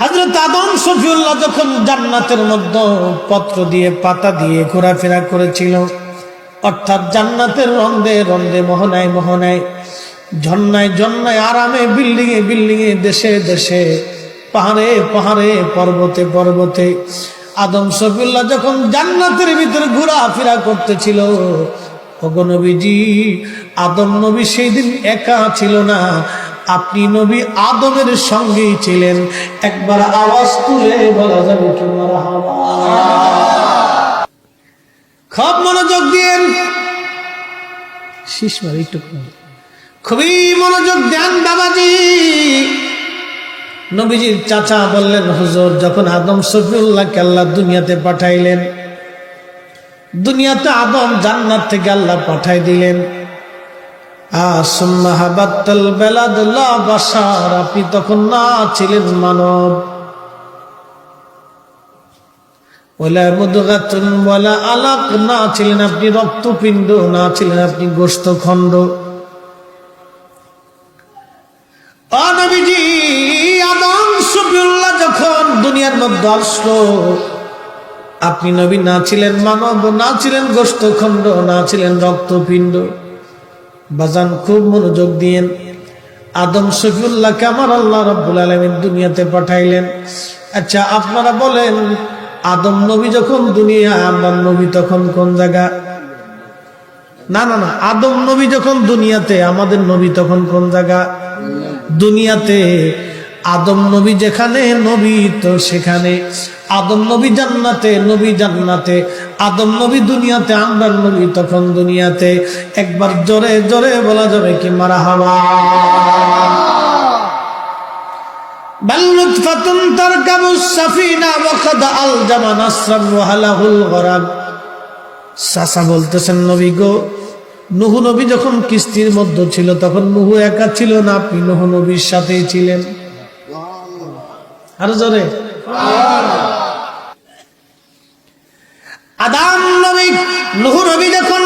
হজরত আদম সফিউল্লাহ যখন জান্নাতের মধ্যে পত্র দিয়ে, পাতা দিয়ে ঘোরাফেরা করেছিল, অর্থাৎ জান্নাতের রন্দে রন্দে মোহনায় মোহনায় ঝর্ণায় ঝর্ণায় আরামে বিল্ডিং এ বিল্ডিং এ দেশে দেশে, পাহাড়ে পাহাড়ে, পর্বতে পর্বতে, আদম সফিউল্লাহ যখন জান্নাতের ভিতরে ঘোরাফেরা করতেছিল, ওগো নবীজি, আদম নবী সেই দিন একা ছিল না। আপনি নবী আদমের সঙ্গেই ছিলেন। একবার আওয়াজ তুলে বলা যাবে কি। খুব মনোযোগ দিয়েন। শীষ খুবই মনোযোগ দেন বাবাজি। নবীজির চাচা বললেন, হুজুর, যখন আদম সফিউল্লাহকে আল্লাহ দুনিয়াতে পাঠাইলেন, দুনিয়াতে আদম জান্নাত থেকে আল্লাহ পাঠাই দিলেন। আপনি তখন না ছিলেন মানব। ওলা মুদগাতুন ওয়ালা আলাক, না ছিলেন আপনি রক্তপিণ্ড, না ছিলেন আপনি গোস্ত খণ্ড নবীজি, আদম সফিউল্লাহ যখন দুনিয়ার মধ্যে আসলো, আপনি নবী না ছিলেন মানব, না ছিলেন গোস্ত খণ্ড না ছিলেন রক্তপিণ্ড। বাজান খুব মনোযোগ দিয়েন। আদম শফিউল্লাহকে আমার আল্লাহ রব্বুল আলমিন দুনিয়াতে পাঠাইলেন। আচ্ছা আপনারা বলেন, আদম নবী যখন দুনিয়া আমার নবী তখন কোন জায়গা? না না না, আদম নবী যখন দুনিয়াতে, আমাদের নবী তখন কোন জায়গা? দুনিয়াতে। আদম নবী যেখানে, নবী তো সেখানে। আদম নবী জান্নাতে নবী জান্নাতে। আদম নবী দুনিয়াতে, আমরা নবী তখন দুনিয়াতে। একবার জোরে জোরে বলা যাবে কি মারা হাওয়া? আল জামান আসরাম সাসা বলতেছেন, নবী গো যখন কিস্তির ছিল, তখন নুহু একা ছিল না, আপনি নবীর সাথেই ছিলেন। আরও জোরে। আদাম নবী, নুহু নবী যখন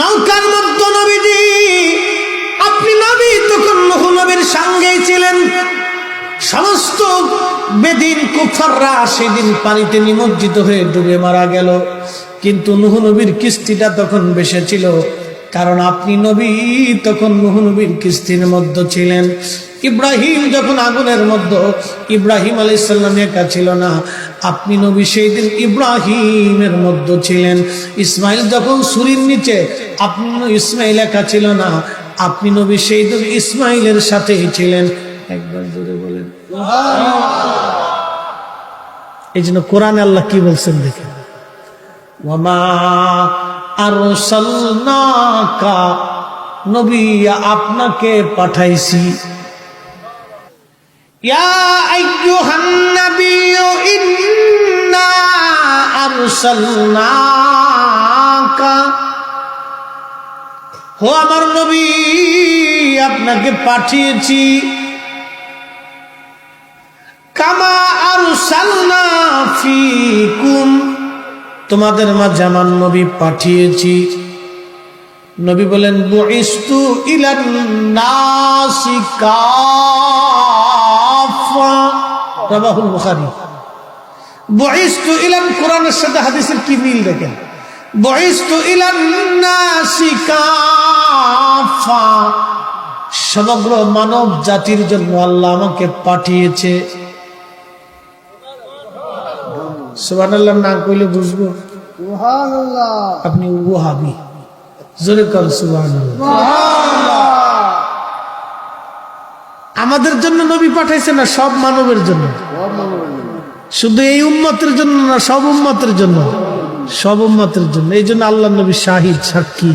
নৌকার মধ্যে নবীজি, আপনি নবী তখন নুহু নবীর সঙ্গেই ছিলেন। সমস্ত বেদিন কুফাররা সেদিন পানিতে নিমজ্জিত হয়ে ডুবে মারা গেল। কিন্তু নুহ নবীর কিস্তিটা তখন বেসেছিল কারণ আপনি নবী তখন নুহ নবীর কিস্তির মধ্যে ছিলেন। ইব্রাহিম যখন আগুনের মধ্যে, ইব্রাহিম আলাইসাল্লাম একা ছিল না। আপনি নবী সেই দিন ইব্রাহিমের মধ্যে ছিলেন। ইসমাইল যখন সুরির নিচে আপনি ইসমাইল একা ছিল না। আপনি নবী সেই দিন ইসমাইলের সাথেই ছিলেন। একবার জোরে বলেন। এই জন্য কোরআনে আল্লাহ কি বলছেন দেখেন। আপনাকে পাঠাইছি। হো আমার নবী, আপনাকে পাঠিয়েছি। কামা আরসালনা ফিকুম, তোমাদের মাঝে আমার নবী পাঠিয়েছি। নবী বলেন, বুইস্তু ইলান নাসি কাফা রাবাহুল বুখারী। বুইস্তু ইলান কোরআনের সাথে হাদিসের কি মিল দেখেন? বুইস্তু ইলান নাসি সমগ্র মানব জাতির জন্য আল্লাহ আমাকে পাঠিয়েছে। সুবান না কইলে বুঝব। আপনি ওহাবি। জোরে কর সুবান আমাদের জন্য নবী পাঠাইছে না, সব মানবের জন্য। শুধু এই উম্মতের জন্য না, সব উম্মতের জন্য। সব উম্মতের জন্য। এই জন্য আল্লাহ নবী শাহিদ, সাক্ষী।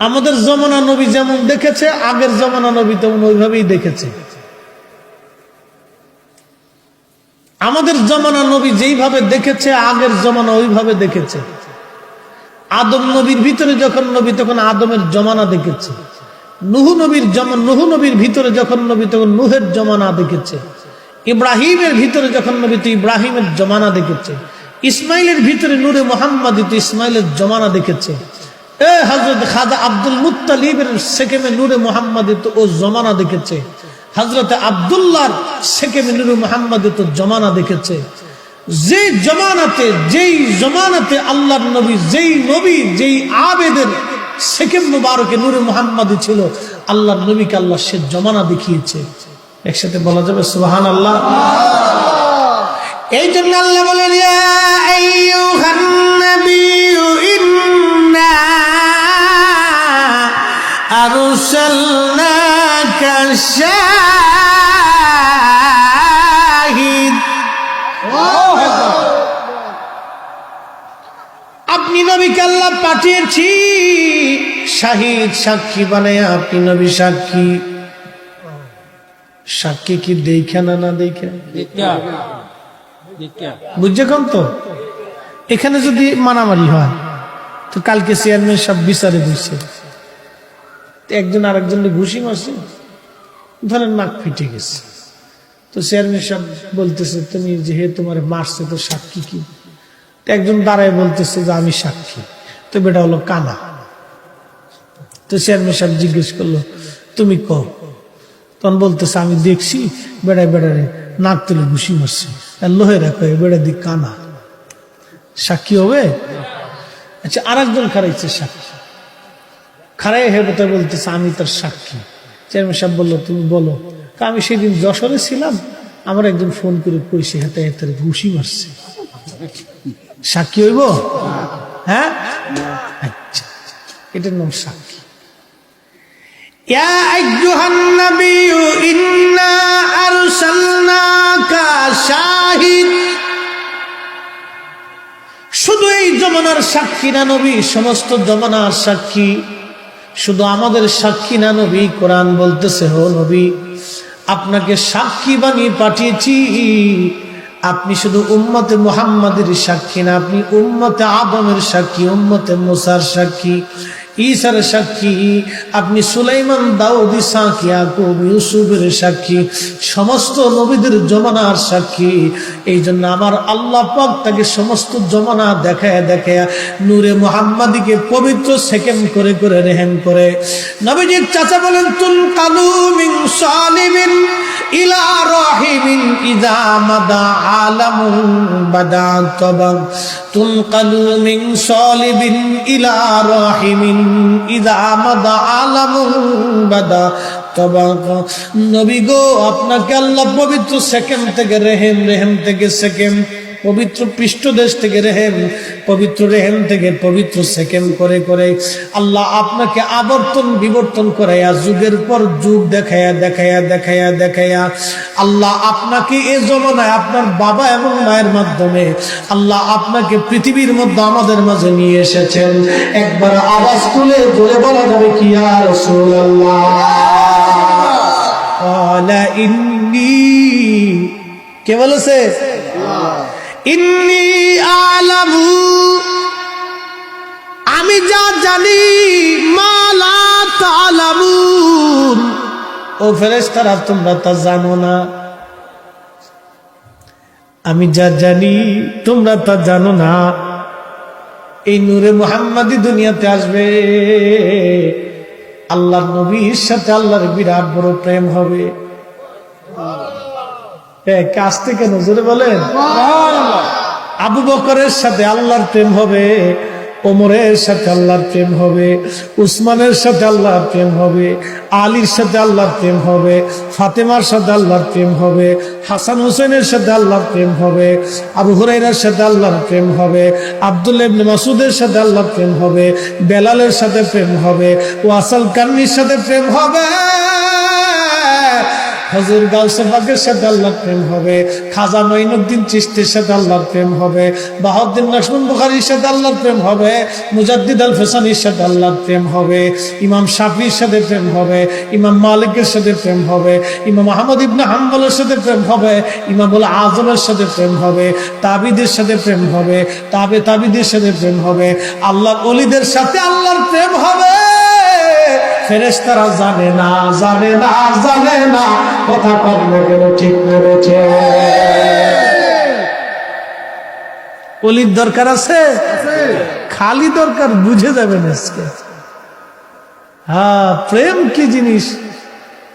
আমাদের জমানা নবী যেমন দেখেছে, আগের জমানা নবী তেমন ওইভাবেই দেখেছে। আমাদের জমানা নবী যেইভাবে দেখেছে, আগের জমানা ওইভাবে দেখেছে। আদম নবীর ভিতরে যখন নবী, তখন আদমের জমানা দেখেছে। নুহু নবীর জমা নুহু নবীর ভিতরে যখন নবী, তখন নুহের জমানা দেখেছে। ইব্রাহিমের ভিতরে যখন নবী, তো ইব্রাহিমের জমানা দেখেছে। ইসমাইলের ভিতরে নূরে মোহাম্মদ তো ইসমাইলের জমানা দেখেছে। এ হজরত খাজা আব্দুল মুতালিবের সেকেমে নূরে মোহাম্মদ ও জমানা দেখেছে। হজরত আবদুল্লাহ শেখে মিনুর মোহাম্মদ জমানা দেখেছে। যে জমানাতে যেই জমানাতে আল্লাহর নবী, যেই নবী, যেই আবেদের শেখেম মুবারকে নূরে মোহাম্মদ ছিল। আল্লাহ নবীকে আল্লাহ সে জমানা দেখিয়েছে। একসাথে বলা যাবে সুহান আল্লাহ এই জন্য আল্লাহ বলেন, ইয়া পাঠিয়েছি। শাহিদ সাক্ষী বানায় আপনি নবী সাক্ষী। সাক্ষী কি দেখে না না দেখে? বুঝছে কোন তো? এখানে যদি মারামারি হয়, তো কালকে চেয়ারম্যান সব বিচারে বসছে তো একজন আরেকজনকে ঘুষি মারছে। ধরেন নাক ফিটে গেছে। তো চেয়ারম্যান সব বলতেছে, তুমি যে হে তোমার মারছে, তো সাক্ষী কি? একজন দাঁড়ায় বলতেছে যে, আমি সাক্ষী। তো বেটা হলো কানা। তো চেয়ারম্যান সাহেব জিজ্ঞেস করল, তুমি কও তখন বলতেছে, আমি দেখছি বেড়ায় বেড়ারে নাক তুলে ঘুষি মারছে। আর লোহে রাখো বেড়া দিক কানা। সাক্ষী হবে? আচ্ছা আর একজন খারাইছে সাক্ষী। খারাই হেবতা বলতেছে, আমি তার সাক্ষী। চেয়ারম্যান সাহেব বলল, তুমি বলো। আমি সেদিন যশোরে ছিলাম, আমার একজন ফোন করে কইছে, হাতে হাতে ঘুষি মারছে। সাক্ষী হইব? হ্যাঁ? আচ্ছা, আচ্ছা। এটার নাম সাক্ষী। ইন্না শুধু এই জমানার সাক্ষী না নবী, সমস্ত জমানার সাক্ষী। শুধু আমাদের সাক্ষী না নবী, কোরআন বলতেছে হো নবী, আপনাকে সাক্ষী বানিয়ে পাঠিয়েছি। আপনি শুধু উম্মতে মুহাম্মাদের সাক্ষী না আপনি উম্মতে আদমের সাক্ষী উম্মতে মুসার সাক্ষী। ঈসার সাক্ষী, আপনি সুলাইমান দাউদি সাক্ষী আকুব ইউসুফের সাক্ষী, সমস্ত নবীদের জমানার সাক্ষী। এই জন্য আমার আল্লাহ পাক তাকে সমস্ত জমানা দেখায় দেখায় নূরে মোহাম্মদীকে পবিত্র সেকেন্ড করে করে রেহেম করে। নবীজির চাচা বলেন, তুল কালু মিন সালিমিন ইলা রাহিমিন ইদা মাদা আলামুন বাদা তবাগ তুনকালু মিন সালিবিন ইলা রাহিমিন নবী গো আপনাকে আল্লাহ পবিত্র সেকেন্ড থেকে রেহেম রেহেম থেকে সেকেন্ড। পবিত্র পৃষ্ঠদেশ থেকে রেহেম পবিত্র রেহেম থেকে পবিত্র সেকেম করে করে আল্লাহ আপনাকে আবর্তন বিবর্তন করাইয়া যুগের পর যুগ দেখাইয়া দেখাইয়া দেখাইয়া দেখাইয়া আল্লাহ আপনাকে এ জমানায় আপনার বাবা এবং মায়ের মাধ্যমে আল্লাহ আপনাকে পৃথিবীর মধ্যে আমাদের মাঝে নিয়ে এসেছেন। একবার আওয়াজ তুলে ধরে বলা যাবে কি আর কে বলেছে? ইন্নি আমি যা জানি মালা তালামুন ও ফেরেশতারা, তোমরা তা জানো না। আমি যা জানি, তোমরা তা জানো না। এই নূরে মুহাম্মাদি দুনিয়াতে আসবে। আল্লাহর নবীর সাথে আল্লাহর বিরাট বড় প্রেম হবে। কাছ থেকে নজরে বলেন? আবু বকরের সাথে আল্লাহর প্রেম হবে, ওমরের সাথে আল্লাহর প্রেম হবে, উসমানের সাথে আল্লাহর প্রেম হবে, আলীর সাথে আল্লাহর প্রেম হবে, ফাতেমার সাথে আল্লাহর প্রেম হবে, হাসান হোসেনের সাথে আল্লাহর প্রেম হবে, আবু হুরাইরার সাথে আল্লাহর প্রেম হবে আব্দুল ইবনে মাসুদের সাথে আল্লাহর প্রেম হবে, বেলালের সাথে প্রেম হবে, ওয়াসাল কান্নির সাথে প্রেম হবে। হজুর গাউসে সাথে আল্লাহর প্রেম হবে খাজা মঈনুদ্দিন চিস্তির সাথে আল্লাহর প্রেম হবে বাহাউদ্দিন লক্ষ্মণ বুখারির সাথে আল্লাহর প্রেম হবে মুজাদ্দিদ আল ফেসানির সাথে আল্লাহর প্রেম হবে ইমাম শাফির সাথে প্রেম হবে ইমাম মালিকের সাথে প্রেম হবে ইমাম আহমদ ইবনে হাম্বলের সাথে প্রেম হবে ইমামুল আজমের সাথে প্রেম হবে তাবিদের সাথে প্রেম হবে তাবে তাবিদের সাথে প্রেম হবে আল্লাহর অলিদের সাথে আল্লাহর প্রেম হবে ফেরেশতারা জানে না জানে না জানে না, কথা কর্মে গেল ঠিক করেছে অলির দরকার আছে? খালি দরকার, বুঝে যাবেন আজকে হ্যাঁ প্রেম কি জিনিস?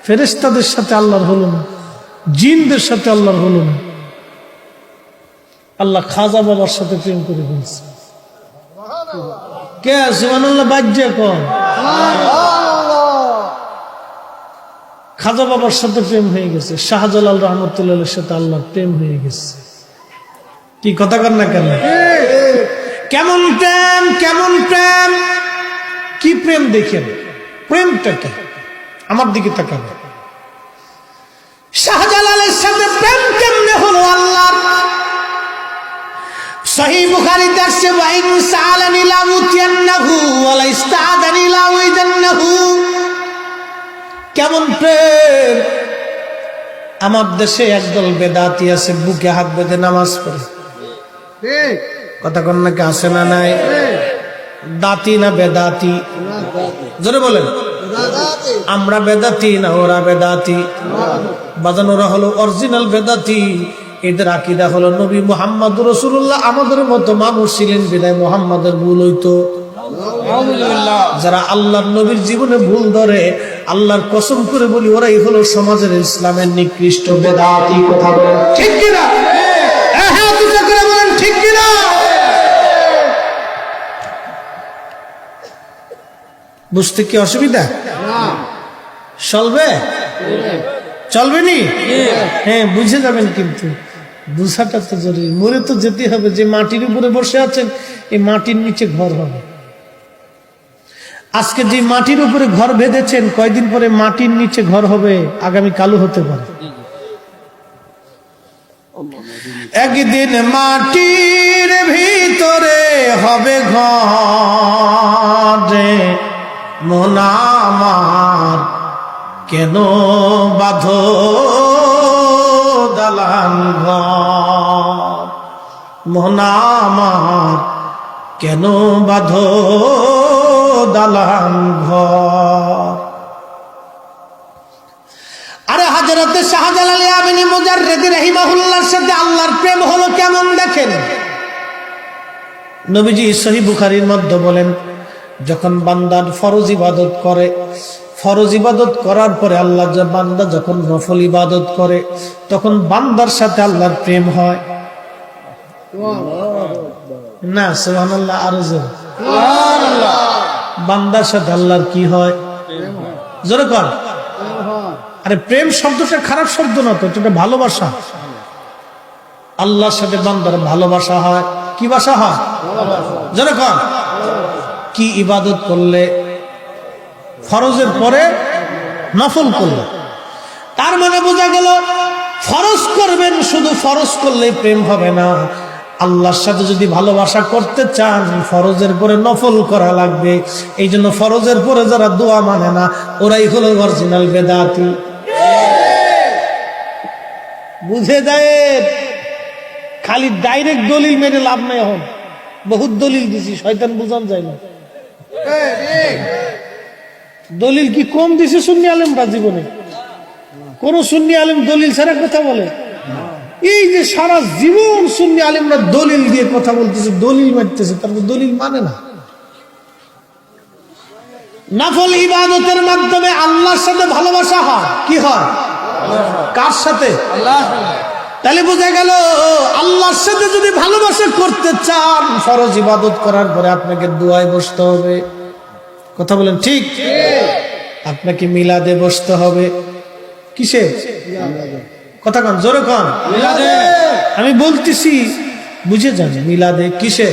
ফেরেস্তাদের সাথে আল্লাহর হলো না, জিনদের সাথে আল্লাহর হলো না। আল্লাহ খাজা বাবার সাথে প্রেম করে ফেলছে। কে, সুবহানাল্লাহ, বাজ্যে কন খাজা বাবার সাথে প্রেম হয়ে গেছে, শাহজালাল রহমতুল্লাহের সাথে আল্লাহর প্রেম হয়ে গেছে। কি কথা কর না কেন? কেমন প্রেম কেমন প্রেম? কি প্রেম দেখেন প্রেমটা কি? আমার দিকে তাকাবে। শাহজালালের সাথে প্রেম কেমনে হলো আল্লাহর? সহি বুখারীতে আসছে, ওয়াইন সালানি লা উতিয়ান্নাহু ওয়ালা ইস্তাদানি কেমন প্রেম আমার দেশে একদল বেদাতি আছে বুকে হাত বেঁধে নামাজ পড়ে। কথা কন নাকি আছে না নাই? দাতি না বেদাতি? জোরে বলেন। আমরা বেদাতি না ওরা বেদাতি? বাজান ওরা হলো অরিজিনাল বেদাতি। এদের আকিদা হলো নবী মোহাম্মদ রসুল্লাহ আমাদের মতো মানুষ ছিলেন বিদায় মোহাম্মদের ভুল হইতো। যারা আল্লাহ নবীর জীবনে ভুল ধরে আল্লাহর কসম করে বলি, ওরাই হলো সমাজের ইসলামের নিকৃষ্ট বেদাতি কথা হ্যাঁ হ্যাঁ বলেন, ঠিক কিনা? বুঝতে কি অসুবিধা? চলবে? চলবে নি হ্যাঁ বুঝে যাবেন কিন্তু। বুঝাটা তো জরুরি। মরে তো যেতে হবে। যে মাটির উপরে বসে আছেন, এই মাটির নিচে ঘর হবে। আজকে যে মাটির উপরে ঘর বেঁধেছেন, কয়দিন পরে মাটির নিচে ঘর হবে, আগামী কালো হতে পারে। একদিন মাটির ভিতরে হবে ঘর মোনামার কেন বাধ দালান ঘর? মোনামার কেন বাধ দালান ঘর। আরে হাজরতে শাহজালাল আমিনী মুজাররিদ রাহিমাহুল্লাহর সাথে আল্লাহর প্রেম হলো কেমন দেখেন? নবীজি সহি বুখারীর মধ্যে বলেন যখন বান্দার ফরজ ইবাদত করে ফরজ ইবাদত করার পরে আল্লাহ বান্দা যখন নফল ইবাদত করে তখন বান্দার সাথে আল্লাহর প্রেম হয়। না সুবহানাল্লাহ আরও জোরে। বান্দার সাথে আল্লাহর কি হয়? জোরে কর। আরে প্রেম শব্দটা খারাপ শব্দ না তো এটা ভালোবাসা। আল্লাহর সাথে বান্দার ভালোবাসা হয়। কি বাসা হয়? জোরে কর। কি ইবাদত করলে? ফরজের পরে নফল করলে। তার মানে বোঝা গেল, ফরজ করবেন, শুধু ফরজ করলে প্রেম হবে না। আল্লাহর সাথে যদি ভালোবাসা করতে চান, ফরজের পরে নফল করা লাগবে। এই জন্য ফরজের পরে যারা দোয়া মানে না, ওরাই হলো অরিজিনাল বেদাতি। বুঝে যায়? খালি ডাইরেক্ট দলিল মেরে লাভ নাই এখন। বহুত দলিল দিছি, শয়তান বুঝান যায় না। দলিল কি কম দিছে সুন্নি আলেমরা জীবনে? কোন সুন্নি আলেম দলিল ছাড়া কথা বলে। এই যে সারা জীবন সুন্নি আলিমরা দলিল দিয়ে কথা বলতেছে দলিল মারতেছে তারপর দলিল মানে না। নাফল ইবাদতের মাধ্যমে আল্লাহর সাথে ভালোবাসা হয় কি হয়? কার সাথে? তাহলে বোঝা গেল আল্লাহর সাথে যদি ভালোবাসা করতে চান ফরজ ইবাদত করার পরে আপনাকে দোয়ায় বসতে হবে। কথা বলেন ঠিক? আপনাকে মিলাদে বসতে হবে। কিসে? কথা কন জোরে কন। মিলাদে। আমি বলতেছি বুঝে যান মিলাদে কিসে?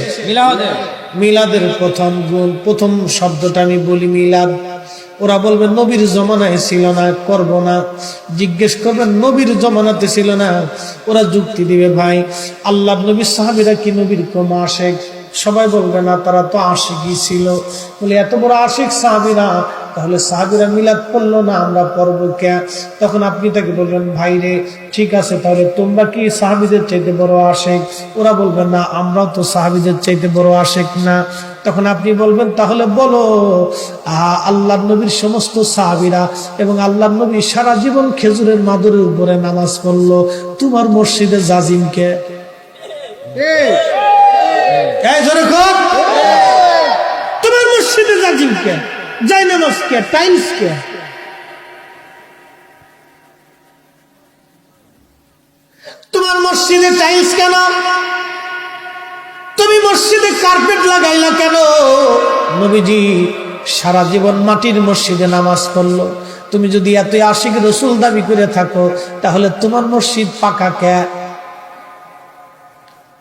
মিলাদের প্রথম গুণ প্রথম শব্দটা আমি বলি মিলাদ। ওরা বলবে নবীর জমানায় ছিল না করব না। জিজ্ঞেস করবেন নবীর জমানাতে ছিল না। ওরা যুক্তি দিবে ভাই আল্লাহ নবীর সাহাবিরা কি নবীর কম আশেখ সবাই বলবে না তারা তো আশিকই ছিল। বলে এত বড় আশিক সাহাবিরা তাহলে সাহাবিরা মিলাদ পড়ল না আমরা পড়ব কে? তখন আপনি তাকে বলবেন ভাই রে ঠিক আছে তাহলে তোমরা কি সাহাবিদের চাইতে বড় আশেক? ওরা বলবেন না আমরাও তো সাহাবিদের চাইতে বড় আশেক না। তখন আপনি বলবেন তাহলে বলো আল্লাহ নবীর সমস্ত সাহাবিরা এবং আল্লাহ নবী সারা জীবন খেজুরের মাদুরের উপরে নামাজ পড়ল তোমার মসজিদে জাজিমকে। তোমার মসজিদে জাজিম জাইনামাজ কে তোমার মসজিদে টাইলস কেন তুমি মসজিদে কার্পেট লাগাইলা কেন? নবীজি সারা জীবন মাটির মসজিদে নামাজ পড়ল। তুমি যদি এতই আশিক রসুল দাবি করে থাকো, তাহলে তোমার মসজিদ পাকা কে?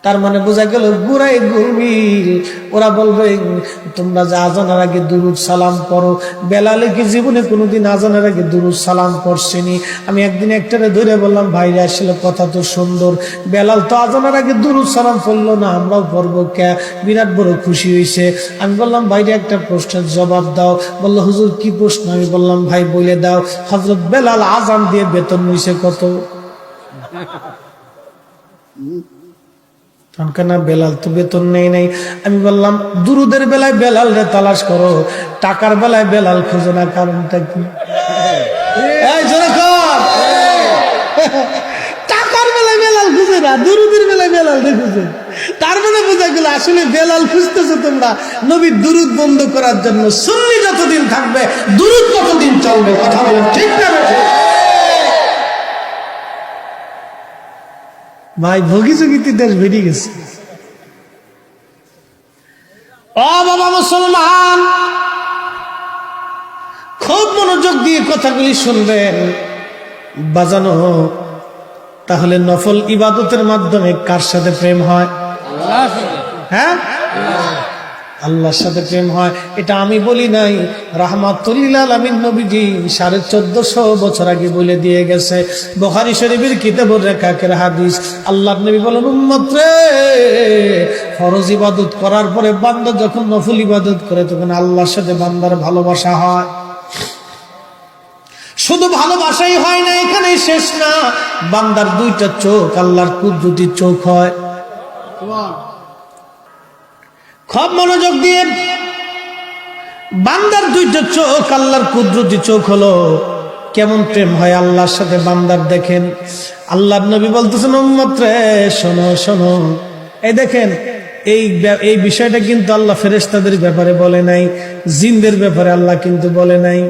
তার মানে বোঝা গেল গুড়াই গুমিল ওরা বলবে, তোমরা যে আজানের আগে দুরুদ সালাম করো বেলালে কি জীবনে কোনোদিন আজানের আগে দুরুদ সালাম করছেনি আমি একদিন একটারে ধরে বললাম, ভাইরা, আসলে কথা তো সুন্দর। বেলাল তো আজানের আগে দুরুদ সালাম পড়ল না, আমরাও পড়ব কে? বিরাট বড় খুশি হয়েছে আমি বললাম, ভাইরে, একটা প্রশ্নের জবাব দাও। বলল, হুজুর, কি প্রশ্ন? আমি বললাম, ভাই, বলে দাও হজরত বেলাল আজান দিয়ে বেতন নিছে কত? বেলাল তো বেতন নেই নাই। আমি বললাম, দুরুদের বেলায় বেলাল রে তালাশ করো, টাকার বেলায় বেলাল খুঁজো না কারণটা কি? টাকার বেলায় বেলাল খুঁজে না, দুরুদের বেলায় তার মানে বোঝা গেল, আসলে বেলাল বন্ধ করার জন্য সুন্নি যতদিন থাকবে, দুরুদ ততদিন চলবে। কথা বলে ঠিক না ভাই ভোগী চুগিতে দেশ বেরিয়ে গেছে। ও বাবা মুসলমান খুব মনোযোগ দিয়ে কথাগুলি শুনবেন। বাজানো হোক তাহলে নফল ইবাদতের মাধ্যমে কার সাথে প্রেম হয়? হ্যাঁ? আল্লাহর সাথে প্রেম হয়, এটা আমি বলি নাই। রাহমাতুল্লিল আলমিন নবীজি সাড়ে চোদ্দশো বছর আগে বলে দিয়ে গেছে, বখারি শরীফের কিতাবর রেখাকের হাদিস আল্লাহ নবী বলেন, উম্মত রে, ফরজ ইবাদত করার পরে বান্দা যখন নফল ইবাদত করে, তখন আল্লাহর সাথে বান্দার ভালোবাসা হয়। শুধু ভালোবাসাই হয় না, এখানেই শেষ না। বান্দার দুইটা চোখ, আল্লাহর কুদরতি চোখ হয়। খুব মনোযোগ দিয়ে বান্দার দুইটা চোখ, আল্লাহর কুদরতি চোখ হলো, কেমন প্রেম হয় আল্লাহর সাথে বান্দার দেখেন। আল্লাহ নবী বলতেছেন শোনো শোনো। এই দেখেন, এই এই বিষয়টা কিন্তু আল্লাহ ফেরেশতাদের ব্যাপারে বলে নাই, জিনদের ব্যাপারে আল্লাহ কিন্তু বলে নাই।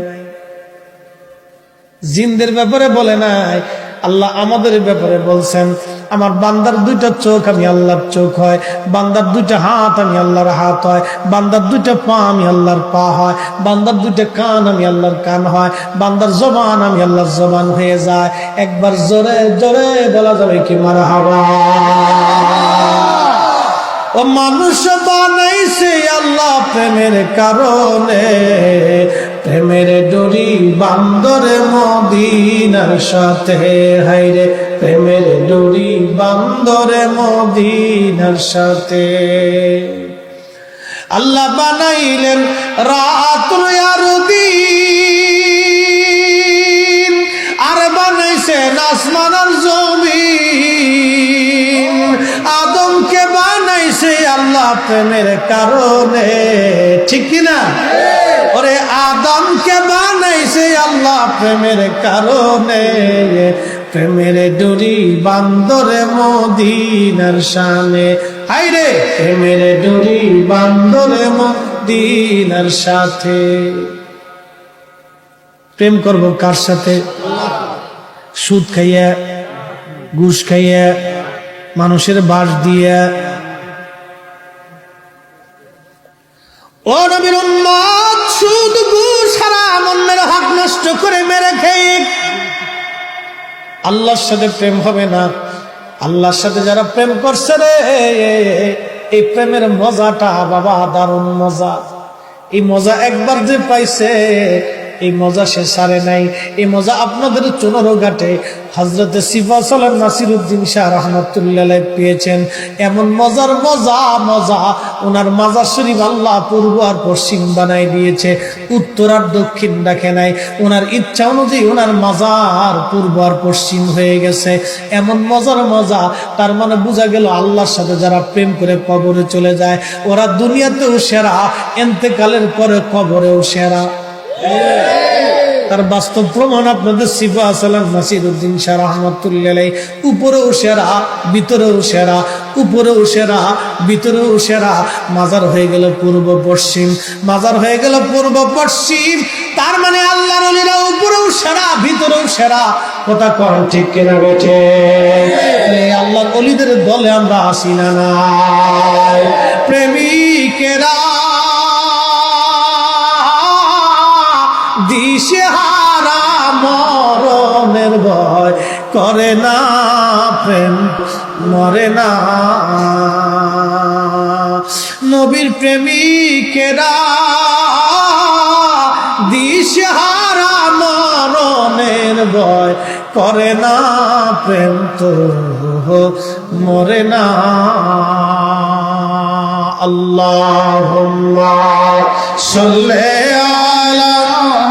জিনদের ব্যাপারে বলে নাই। আল্লাহ আমাদের ব্যাপারে বলছেন, আমার বান্দার দুইটা চোখ আমি আল্লাহর চোখ হয়, বান্দার দুইটা হাত আমি আল্লাহর হাত হয়, বান্দার দুইটা পা আমি আল্লাহর পা হয়, বান্দার দুইটা কান আমি আল্লাহর কান হয়, বান্দার জবান আমি আল্লাহর জবান হয়ে যায়। একবার জোরে জোরে বলা যাবে কি মারা হাওয়া ও মানুষ বানাইছে আল্লাহ প্রেমের কারণে। প্রেমের ডরি বান্দরে মদিনার সাথে। হাইরে প্রেমের ডরি বান্দরে মদিনার সাথে। আল্লাহ বানাইলেন রাত আর দিন আর বানাইছেন আসমান আর জমিন। আদমকে বানাইছে আল্লাহ প্রেমের কারণে। ঠিক ওরে আদমকে বানাইছে আল্লাহ প্রেমের কারণে। প্রেমের ডুরি বান্দরে মদিনার শানে। হাইরে প্রেমের ডুরি বান্দরে মদিনার সাথে। প্রেম করব কার সাথে? সুদ খাইয়া, ঘুষ খাইয়া, মানুষের বাস দিয়া। ও নবীর নষ্ট করে মেরে খেয়ে আল্লাহর সাথে প্রেম হবে না। আল্লাহর সাথে যারা প্রেম করছে রে, এই প্রেমের মজাটা বাবা দারুণ মজা। এই মজা একবার যে পাইছে এই মজা সে সারে নাই। এই মজা আপনাদের চুনরো ঘাটে। হজরতে সিফা সালাম নাসির উদ্দিন শাহ রহমতুল্লাহ পেয়েছেন। এমন মজার মজা মজা ওনার মাজার শরীফ আল্লাহ পূর্ব আর পশ্চিম বানাই দিয়েছে। উত্তর আর দক্ষিণ রাখে নাই। ওনার ইচ্ছা অনুযায়ী ওনার মাজার পূর্ব আর পশ্চিম হয়ে গেছে। এমন মজার মজা, তার মানে বোঝা গেল আল্লাহর সাথে যারা প্রেম করে কবরে চলে যায়, ওরা দুনিয়াতেও সেরা, এন্তেকালের পরে কবরেও সেরা। তার বাস্তব প্রমাণ আপনাদের সিফা আসালাম নাসির উদ্দিন শাহ রহমতুল্লাহ উপরেও সেরা ভিতরেও সেরা উপরেও সেরা ভিতরেও সেরা। মাজার হয়ে গেল পূর্ব পশ্চিম মাজার হয়ে গেল পূর্ব পশ্চিম। তার মানে আল্লাহর অলিরা উপরেও সেরা ভিতরেও সেরা। কথা কর ঠিক কেনা বেঠে? আল্লাহ বলে আমরা আসি না প্রেমিকেরা দিশে হারা মরণের ভয় করে না প্রেম, মরে না। নবীর প্রেমিকেরা দিশহারা মরণের ভয় করে না প্রেম, তো মরে না। আল্লাহ সাল্লে